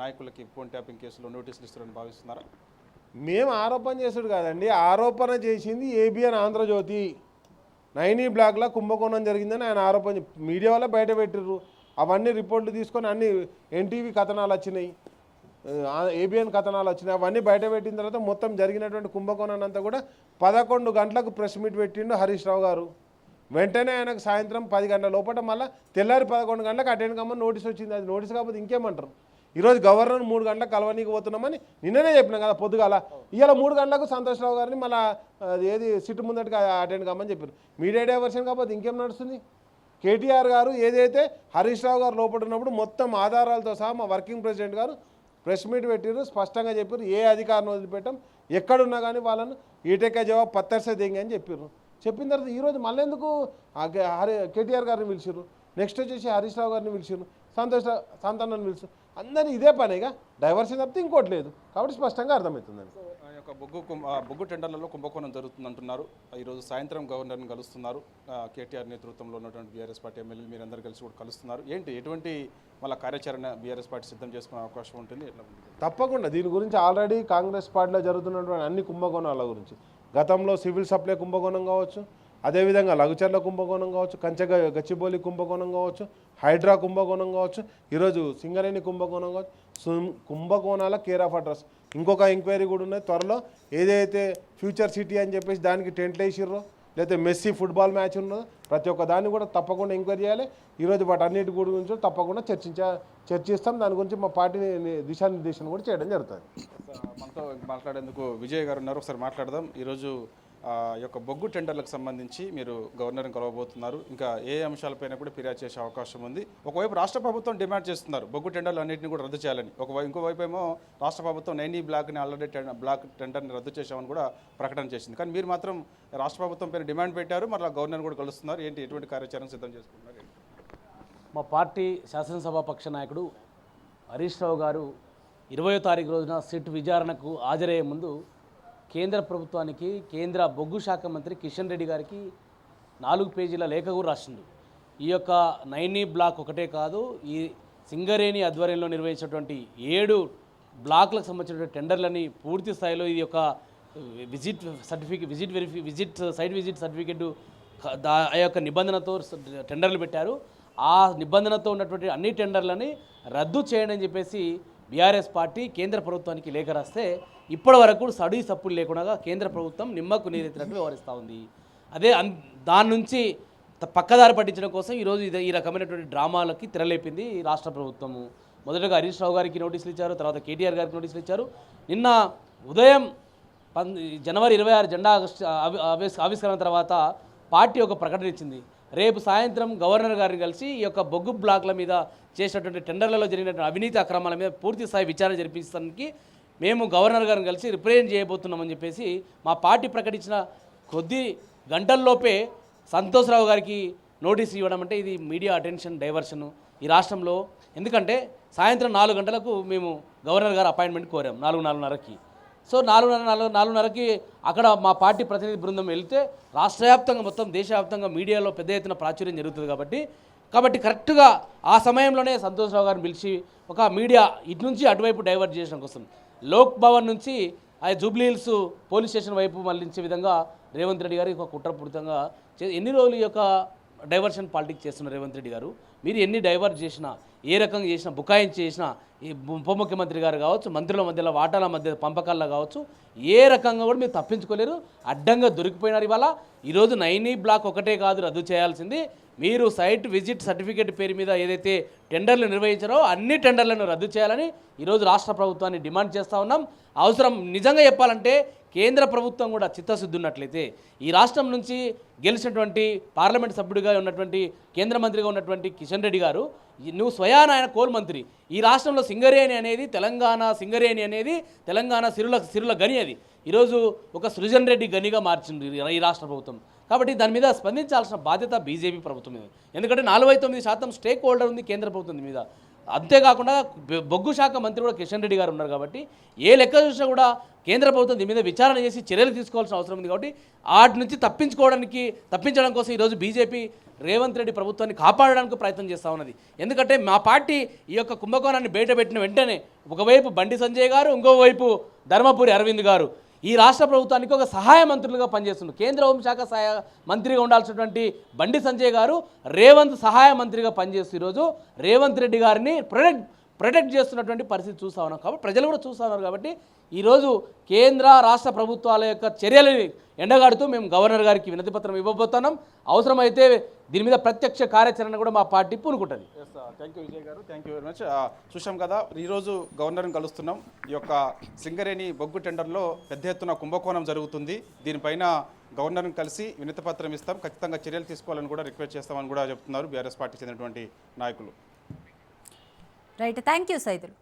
నాయకులకి ఫోన్ ట్యాపింగ్ కేసులో నోటీసులు ఇస్తారని భావిస్తున్నారా? మేము ఆరోపణ చేసుడు కాదండి. ఆరోపణ చేసింది ఏబిఎన్ ఆంధ్రజ్యోతి. నైనీ బ్లాక్లో కుంభకోణం జరిగిందని ఆయన ఆరోపణ మీడియా వల్ల బయట పెట్టిర్రు. అవన్నీ రిపోర్ట్లు తీసుకొని అన్ని ఎన్టీవీ కథనాలు వచ్చినాయి. ఏబిఎన్ కథనాలు వచ్చినాయి. అవన్నీ బయట పెట్టిన తర్వాత మొత్తం జరిగినటువంటి కుంభకోణాన్ని అంతా కూడా పదకొండు గంటలకు ప్రెస్ మీట్ పెట్టిండు హరీష్ రావు గారు. వెంటనే ఆయనకు సాయంత్రం పది గంటల లోపల మళ్ళీ తెల్లారి పదకొండు గంటలకు అటెండ్ కమ్మని నోటీస్ వచ్చింది. అది నోటీస్ కాకపోతే ఇంకేమంటారు? ఈరోజు గవర్నర్ మూడు గంటలకు కలవనీకి పోతున్నామని నిన్ననే చెప్పినాం కదా పొద్దుగాల. ఇవాళ మూడు గంటలకు సంతోష్రావు గారిని మళ్ళీ అది ఏది సిట్టు ముందటికి అటెండ్ కమ్మని చెప్పారు. మీడియా డైవర్షన్ కాకపోతే ఇంకేం నడుస్తుంది? కేటీఆర్ గారు ఏదైతే హరీష్ రావు గారు లోపల ఉన్నప్పుడు మొత్తం ఆధారాలతో సహా మా వర్కింగ్ ప్రెసిడెంట్ గారు ప్రెస్ మీట్ పెట్టారు స్పష్టంగా చెప్పారు ఏ అధికారిని వదిలిపెట్టాం ఎక్కడున్నా కానీ వాళ్ళను ఈటెక్క జవాబు పత్తర్సే దేంగి అని చెప్పారు చెప్పిన తర్వాత ఈరోజు మళ్ళీ ఎందుకు హరి కేటీఆర్ గారిని పిలిచారు నెక్స్ట్ వచ్చేసి హరీష్ రావు గారిని పిలిచారు సంతోష్ రా- సంతానాన్ని పిలిచారు అందరినీ ఇదే పనిగా డైవర్షన్ తప్పితే ఇంకోటి లేదు. కాబట్టి స్పష్టంగా అర్థమవుతుందండి. ఒక బొగ్గు కుంభ- బొగ్గు టెండర్లలో కుంభకోణం జరుగుతుందంటున్నారు. ఈరోజు సాయంత్రం గవర్నర్ని కలుస్తున్నారు. కేటీఆర్ నేతృత్వంలో ఉన్నటువంటి బీఆర్ఎస్ పార్టీ ఎమ్మెల్యేలు మీరందరూ కలిసి కూడా కలుస్తున్నారు. ఏంటి ఎటువంటి మళ్ళీ కార్యాచరణ బీఆర్ఎస్ పార్టీ సిద్ధం చేసుకునే అవకాశం ఉంటుంది? తప్పకుండా. దీని గురించి ఆల్రెడీ కాంగ్రెస్ పార్టీలో జరుగుతున్నటువంటి అన్ని కుంభకోణాల గురించి. గతంలో సివిల్ సప్లై కుంభకోణం కావచ్చు అదేవిధంగా లఘుచర్ల కుంభకోణం కావచ్చు కంచె గచ్చిబౌలి కుంభకోణం కావచ్చు హైడ్రా కుంభకోణం కావచ్చు ఈరోజు సింగరేణి కుంభకోణం కావచ్చు కుంభకోణాల కేర్ ఆఫ్ అడ్రస్ ఇంకొక ఎంక్వైరీ కూడా ఉన్నది. త్వరలో ఏదైతే ఫ్యూచర్ సిటీ అని చెప్పేసి దానికి టెంట్లు వేసిర్రో లేకపోతే మెస్సీ ఫుట్బాల్ మ్యాచ్ ఉన్నదో ప్రతి ఒక్క దాన్ని కూడా తప్పకుండా ఎంక్వైరీ చేయాలి. ఈరోజు వాటి అన్నిటి గురించి తప్పకుండా చర్చించ చర్చిస్తాం. దాని గురించి మా పార్టీని దిశానిర్దేశం కూడా చేయడం జరుగుతుంది. మనతో మాట్లాడేందుకు విజయ్ గారు ఉన్నారు. ఒకసారి మాట్లాడదాం. ఈరోజు యొక్క బొగ్గు టెండర్లకు సంబంధించి మీరు గవర్నర్ని కలవబోతున్నారు. ఇంకా ఏ అంశాలపైన కూడా ఫిర్యాదు చేసే అవకాశం ఉంది. ఒకవైపు రాష్ట్ర ప్రభుత్వం డిమాండ్ చేస్తున్నారు. బొగ్గు టెండర్లు అన్నింటినీ కూడా రద్దు చేయాలని. ఒకవైపు ఇంకోవైపు ఏమో రాష్ట్ర ప్రభుత్వం నైనీ బ్లాక్ని ఆల్రెడీ టెన్ బ్లాక్ టెండర్ని రద్దు చేశామని కూడా ప్రకటన చేసింది. కానీ మీరు మాత్రం రాష్ట్ర ప్రభుత్వం పైన డిమాండ్ పెట్టారు. మరలా గవర్నర్ కూడా కలుస్తున్నారు. ఏంటి ఎటువంటి కార్యాచరణ సిద్ధం చేసుకుంటున్నారు మా పార్టీ శాసనసభ పక్ష నాయకుడు హరీష్ రావు గారు ఇరవయో తారీఖు రోజున సిట్ విచారణకు హాజరయ్యే ముందు కేంద్ర ప్రభుత్వానికి కేంద్ర బొగ్గు శాఖ మంత్రి కిషన్ రెడ్డి గారికి నాలుగు పేజీల లేఖ కూడా రాసిండు. ఈ యొక్క నైనీ బ్లాక్ ఒకటే కాదు ఈ సింగరేణి ఆధ్వర్యంలో నిర్వహించినటువంటి ఏడు బ్లాక్లకు సంబంధించినటువంటి టెండర్లని పూర్తి స్థాయిలో ఇది యొక్క visit certificate visit verify visit site visit certificate ఆ యొక్క నిబంధనతో టెండర్లు పెట్టారు. ఆ నిబంధనతో ఉన్నటువంటి అన్ని టెండర్లని రద్దు చేయండి అని చెప్పేసి బీఆర్ఎస్ పార్టీ కేంద్ర ప్రభుత్వానికి లేఖ రాస్తే ఇప్పటి వరకు సడీ సప్పులు లేకుండా కేంద్ర ప్రభుత్వం నిమ్మకు నీరెత్తినట్టు వ్యవహరిస్తూ ఉంది. అదే అన్ దాని నుంచి పక్కదారి పట్టించడం కోసం ఈరోజు ఇది ఈ రకమైనటువంటి డ్రామాలకి తెరలేపింది ఈ రాష్ట్ర ప్రభుత్వము. మొదటగా హరీష్ రావు గారికి నోటీసులు ఇచ్చారు తర్వాత కేటీఆర్ గారికి నోటీసులు ఇచ్చారు. నిన్న ఉదయం జనవరి ఇరవై ఆరు జెండా ఆవిష్కరణ తర్వాత పార్టీ ఒక ప్రకటన ఇచ్చింది. రేపు సాయంత్రం గవర్నర్ గారిని కలిసి ఈ యొక్క బొగ్గు బ్లాక్ల మీద చేసినటువంటి టెండర్లలో జరిగినటువంటి అవినీతి అక్రమాల మీద పూర్తి స్థాయి విచారణ జరిపించడానికి మేము గవర్నర్ గారిని కలిసి రిప్రజెంట్ చేయబోతున్నామని చెప్పేసి మా పార్టీ ప్రకటించిన కొద్ది గంటల్లోపే సంతోష్రావు గారికి నోటీస్ ఇవ్వడం అంటే ఇది మీడియా అటెన్షన్ డైవర్షన్ ఈ రాష్ట్రంలో. ఎందుకంటే సాయంత్రం నాలుగు గంటలకు మేము గవర్నర్ గారు అపాయింట్మెంట్ కోరాం నాలుగు నాలుగున్నరకి. సో నాలుగున్నర నాలుగు నాలుగున్నరకి అక్కడ మా పార్టీ ప్రతినిధి బృందం వెళ్తే రాష్ట్రవ్యాప్తంగా మొత్తం దేశవ్యాప్తంగా మీడియాలో పెద్ద ఎత్తున ప్రాచుర్యం జరుగుతుంది కాబట్టి కాబట్టి కరెక్ట్గా ఆ సమయంలోనే సంతోష్రావు గారిని పిలిచి ఒక మీడియా ఇటు నుంచి అటువైపు డైవర్ట్ చేయడం కోసం లోక్ భవన్ నుంచి ఆ జూబ్లీ హిల్స్ పోలీస్ స్టేషన్ వైపు మళ్ళించే విధంగా రేవంత్ రెడ్డి గారి ఒక కుట్రపూరితంగా చే- ఎన్ని రోజులు ఈ యొక్క డైవర్షన్ పాలిటిక్స్ చేస్తున్న రేవంత్ రెడ్డి గారు. మీరు ఎన్ని డైవర్ట్ చేసినా ఏ రకంగా చేసినా బుకాయించి చేసినా ఈ ఉప ముఖ్యమంత్రి గారు కావచ్చు మంత్రుల మధ్యలో వాటాల మధ్య పంపకాల్లో కావచ్చు ఏ రకంగా కూడా మీరు తప్పించుకోలేరు. అడ్డంగా దొరికిపోయినారు ఇవాళ. ఈరోజు నైనీ బ్లాక్ ఒకటే కాదు రద్దు చేయాల్సింది. మీరు సైట్ విజిట్ సర్టిఫికేట్ పేరు మీద ఏదైతే టెండర్లు నిర్వహించారో అన్ని టెండర్లను రద్దు చేయాలని ఈరోజు రాష్ట్ర ప్రభుత్వాన్ని డిమాండ్ చేస్తూ ఉన్నాం. అవసరం నిజంగా చెప్పాలంటే కేంద్ర ప్రభుత్వం కూడా చిత్తశుద్ధి ఉన్నట్లయితే ఈ రాష్ట్రం నుంచి గెలిచినటువంటి పార్లమెంట్ సభ్యుడిగా ఉన్నటువంటి కేంద్ర మంత్రిగా ఉన్నటువంటి కిషన్ రెడ్డి గారు నువ్వు స్వయాన ఆయన కోల్ మంత్రి. ఈ రాష్ట్రంలో సింగరేణి అనేది తెలంగాణ సింగరేణి అనేది తెలంగాణ సిరుల సిరుల గని అది. ఈరోజు ఒక సృజన్ రెడ్డి గనిగా మార్చింది ఈ- రాష్ట్ర ప్రభుత్వం. కాబట్టి దాని మీద స్పందించాల్సిన బాధ్యత బీజేపీ ప్రభుత్వం మీద. ఎందుకంటే నలభై తొమ్మిది శాతం స్టేక్ హోల్డర్ ఉంది కేంద్ర ప్రభుత్వం మీద. అంతేకాకుండా బొగ్గు శాఖ మంత్రి కూడా కిషన్ రెడ్డి గారు ఉన్నారు కాబట్టి ఏ లెక్క చూసినా కూడా కేంద్ర ప్రభుత్వం దీని మీద విచారణ చేసి చర్యలు తీసుకోవాల్సిన అవసరం ఉంది కాబట్టి వాటి నుంచి తప్పించుకోవడానికి తప్పించడం కోసం ఈరోజు బీజేపీ రేవంత్ రెడ్డి ప్రభుత్వాన్ని కాపాడడానికి ప్రయత్నం చేస్తూ ఉన్నది. ఎందుకంటే మా పార్టీ ఈ యొక్క కుంభకోణాన్ని బయటపెట్టిన వెంటనే ఒకవైపు బండి సంజయ్ గారు ఇంకోవైపు ధర్మపురి అరవింద్ గారు. ఈ రాష్ట్ర ప్రభుత్వానికి ఒక సహాయ మంత్రులుగా పనిచేస్తున్నారు కేంద్ర హోంశాఖ సహాయ మంత్రిగా ఉండాల్సినటువంటి బండి సంజయ్ గారు రేవంత్ సహాయ మంత్రిగా పనిచేస్తూ ఈరోజు రేవంత్ రెడ్డి గారిని ప్రొటెక్ట్ ప్రొటెక్ట్ చేస్తున్నటువంటి పరిస్థితి చూస్తా ఉన్నాం. కాబట్టి ప్రజలు కూడా చూస్తా ఉన్నారు కాబట్టి ఈరోజు కేంద్ర రాష్ట్ర ప్రభుత్వాల యొక్క చర్యలని ఎండగాడుతూ మేము గవర్నర్ గారికి వినతి పత్రం ఇవ్వబోతున్నాం. అవసరమైతే దీని మీద ప్రత్యక్ష కార్యాచరణ కూడా మా పార్టీ పూనుకుంటుంది. థ్యాంక్ యూ విజయ్ గారు. థ్యాంక్ యూ వెరీ మచ్ చూసాం కదా ఈరోజు గవర్నర్ని కలుస్తున్నాం. ఈ యొక్క సింగరేణి బొగ్గు టెండర్లో పెద్ద ఎత్తున కుంభకోణం జరుగుతుంది. దీనిపైన గవర్నర్ని కలిసి వినతి పత్రం ఇస్తాం. ఖచ్చితంగా చర్యలు తీసుకోవాలని కూడా రిక్వెస్ట్ చేస్తామని కూడా చెప్తున్నారు బీఆర్ఎస్ పార్టీ చెందినటువంటి నాయకులు. రైట్ థ్యాంక్ యూ సైదులు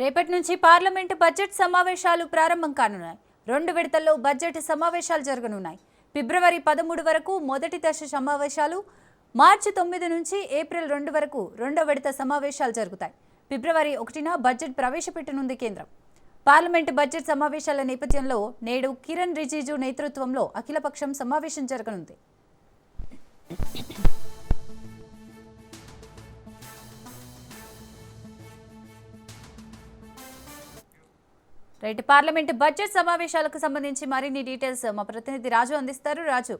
రేపటి నుంచి పార్లమెంటు బడ్జెట్ సమావేశాలు ప్రారంభం కానున్నాయి. రెండు విడతల్లో బడ్జెట్ సమావేశాలు జరగనున్నాయి. ఫిబ్రవరి పదమూడు వరకు మొదటి దశ సమావేశాలు మార్చి తొమ్మిది నుంచి ఏప్రిల్ రెండు వరకు రెండో విడత సమావేశాలు జరుగుతాయి. ఫిబ్రవరి ఒకటిన బడ్జెట్ ప్రవేశపెట్టనుంది కేంద్రం. పార్లమెంటు బడ్జెట్ సమావేశాల నేపథ్యంలో నేడు కిరణ్ రిజిజు నేతృత్వంలో అఖిలపక్షం సమావేశం జరగనుంది. రైట్ పార్లమెంట్ బడ్జెట్ సమావేశాలకు సంబంధించి మరిన్ని డీటెయిల్స్ మా ప్రతినిధి రాజు అందిస్తారు. రాజు.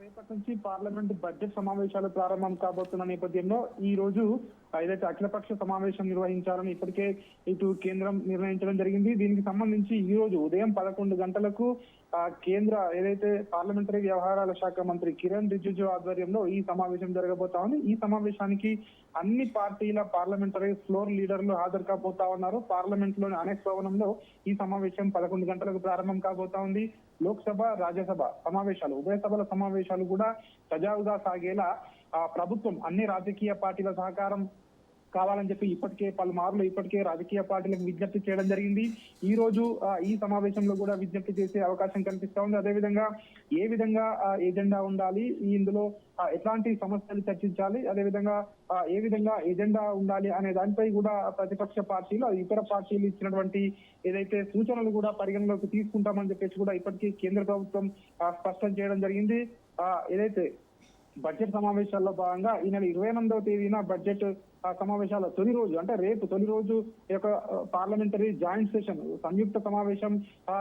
రేపటి నుంచి పార్లమెంట్ బడ్జెట్ సమావేశాలు ప్రారంభం కాబోతున్న నేపథ్యంలో ఈ రోజు ఏదైతే అఖిలపక్ష సమావేశం నిర్వహించాలని ఇప్పటికే ఇటు కేంద్రం నిర్ణయించడం జరిగింది. దీనికి సంబంధించి ఈ రోజు ఉదయం పదకొండు గంటలకు కేంద్ర ఏదైతే పార్లమెంటరీ వ్యవహారాల శాఖ మంత్రి కిరణ్ రిజిజు ఆధ్వర్యంలో ఈ సమావేశం జరగబోతా ఉంది. ఈ సమావేశానికి అన్ని పార్టీల పార్లమెంటరీ ఫ్లోర్ లీడర్లు హాజరు కాబోతా ఉన్నారు. పార్లమెంట్లోని అనెక్స్ భవనంలో ఈ సమావేశం పదకొండు గంటలకు ప్రారంభం కాబోతా ఉంది. లోక్సభ రాజ్యసభ సమావేశాలు ఉభయ సభల సమావేశాలు కూడా సజావుగా సాగేలా ప్రభుత్వం అన్ని రాజకీయ పార్టీల సహకారం కావాలని చెప్పి ఇప్పటికే పలుమార్లు ఇప్పటికే రాజకీయ పార్టీలకు విజ్ఞప్తి చేయడం జరిగింది. ఈ రోజు ఈ సమావేశంలో కూడా విజ్ఞప్తి చేసే అవకాశం కనిపిస్తా ఉంది. అదేవిధంగా ఏ విధంగా ఎజెండా ఉండాలి? ఇందులో ఎట్లాంటి సమస్యలు చర్చించాలి? అదేవిధంగా ఏ విధంగా ఎజెండా ఉండాలి అనే దానిపై కూడా ప్రతిపక్ష పార్టీలు ఇతర పార్టీలు ఇచ్చినటువంటి ఏదైతే సూచనలు కూడా పరిగణలోకి తీసుకుంటామని చెప్పేసి కూడా ఇప్పటికీ కేంద్ర ప్రభుత్వం స్పష్టం చేయడం జరిగింది. ఏదైతే బడ్జెట్ సమావేశాల్లో భాగంగా ఈ నెల ఇరవై ఎనిమిదవ తేదీన బడ్జెట్ సమావేశాల తొలి రోజు అంటే రేపు తొలి రోజు యొక్క పార్లమెంటరీ జాయింట్ సెషన్ సంయుక్త సమావేశం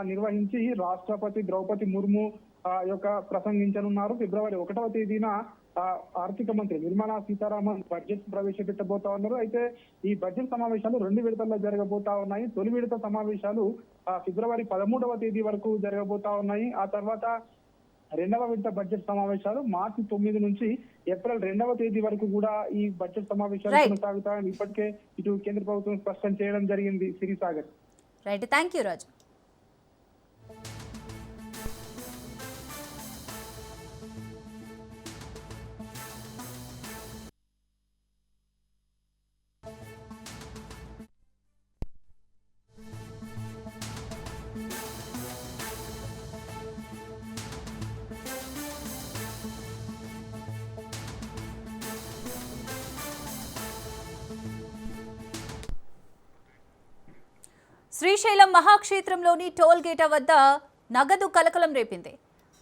నిర్వహించి రాష్ట్రపతి ద్రౌపది ముర్ము ఆ యొక్క ప్రసంగించనున్నారు. ఫిబ్రవరి ఒకటవ తేదీన ఆ, ఆర్థిక మంత్రి నిర్మలా సీతారామన్ బడ్జెట్ ప్రవేశపెట్టబోతా ఉన్నారు. అయితే ఈ బడ్జెట్ సమావేశాలు రెండు విడతల్లో జరగబోతా ఉన్నాయి. తొలి విడత సమావేశాలు ఆ, ఫిబ్రవరి పదమూడవ తేదీ వరకు జరగబోతా ఉన్నాయి. ఆ తర్వాత రెండవ విడత బడ్జెట్ సమావేశాలు మార్చి తొమ్మిది నుంచి ఏప్రిల్ రెండవ తేదీ వరకు కూడా ఈ బడ్జెట్ సమావేశాలు. కొనసాగుతాయని ఇప్పటికే ఇటు కేంద్ర ప్రభుత్వం స్పష్టం చేయడం జరిగింది Sirisagar. Right thank you Raju మహాక్షేత్రంలోని toll gate వద్ద నగదు కలకలం రేపింది.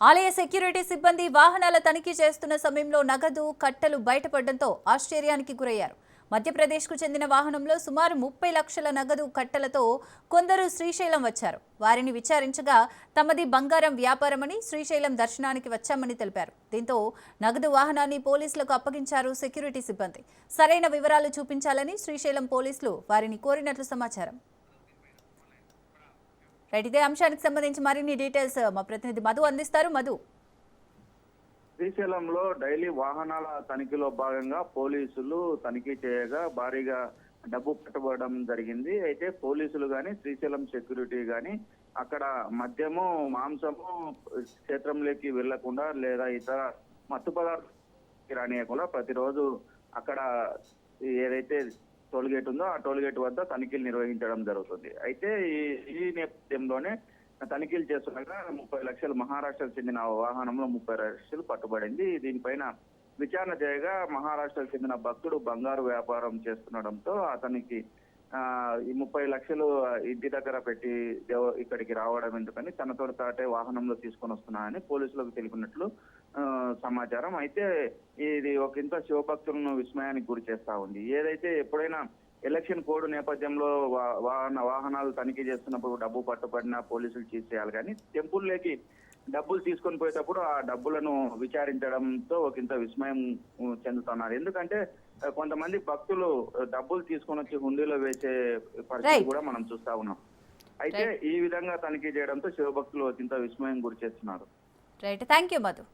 ఆలయ సెక్యూరిటీ సిబ్బంది వాహనాల తనిఖీ చేస్తున్న సమయంలో నగదు కట్టలు బయటపడడంతో ఆశ్చర్యానికి గురయ్యారు. మధ్యప్రదేశ్కు చెందిన వాహనంలో సుమారు ముప్పై లక్షల నగదు కట్టలతో కొందరు శ్రీశైలం వచ్చారు. వారిని విచారించగా తమది బంగారం వ్యాపారమని శ్రీశైలం దర్శనానికి వచ్చామని తెలిపారు. దీంతో నగదు వాహనాన్ని పోలీసులకు అప్పగించారు సెక్యూరిటీ సిబ్బంది. సరైన వివరాలు చూపించాలని శ్రీశైలం పోలీసులు వారిని కోరినట్లు సమాచారం. రైట్ ఇదే అంశానికి సంబంధించి మరిన్ని డీటెయిల్స్ మా ప్రతినిధి మధు అందిస్తారు. మధు. శ్రీశైలంలో డైలీ వాహనాల తనిఖీలో భాగంగా పోలీసులు తనిఖీ చేయగా భారీగా డబ్బు పట్టుబడడం జరిగింది. అయితే పోలీసులు కానీ శ్రీశైలం సెక్యూరిటీ కానీ అక్కడ మద్యము మాంసము క్షేత్రంలోకి వెళ్ళకుండా లేదా ఇతర మత్తు పదార్థాలు రానియకుండా ప్రతిరోజు అక్కడ ఏదైతే టోల్ గేట్ ఉందో ఆ టోల్ గేట్ వద్ద తనిఖీలు నిర్వహించడం జరుగుతుంది. అయితే ఈ ఈ నేపథ్యంలోనే తనిఖీలు చేస్తుండగా ముప్పై లక్షలు మహారాష్ట్రకు చెందిన వాహనంలో ముప్పై లక్షలు పట్టుబడింది. దీనిపైన విచారణ చేయగా మహారాష్ట్రకు చెందిన భక్తుడు బంగారు వ్యాపారం చేస్తుండడంతో అతనికి ఆ ఈ ముప్పై లక్షలు ఇంటి దగ్గర పెట్టి ఇక్కడికి రావడం ఎందుకని తనతో తాటే వాహనంలో తీసుకొని వస్తున్నానని పోలీసులకు తెలిపినట్లు సమాచారం. అయితే ఇది ఒక ఇంత శివభక్తులను విస్మయానికి గురి చేస్తా ఉంది. ఏదైతే ఎప్పుడైనా ఎలక్షన్ కోడ్ నేపథ్యంలో వాహన వాహనాలు తనిఖీ చేస్తున్నప్పుడు డబ్బు పట్టుబడినా పోలీసులు చేసేయాలి కానీ టెంపుల్లోకి డబ్బులు తీసుకొని పోయేటప్పుడు ఆ డబ్బులను విచారించడంతో ఒక ఇంత విస్మయం చెందుతున్నారు. ఎందుకంటే కొంతమంది భక్తులు డబ్బులు తీసుకొని వచ్చి హుండీలో వేసే పరిస్థితి. కూడా మనం చూస్తా ఉన్నాం. అయితే ఈ విధంగా తనిఖీ చేయడంతో శివభక్తులు ఒక ఇంత విస్మయం గురి చేస్తున్నారు. Right thank you Madhu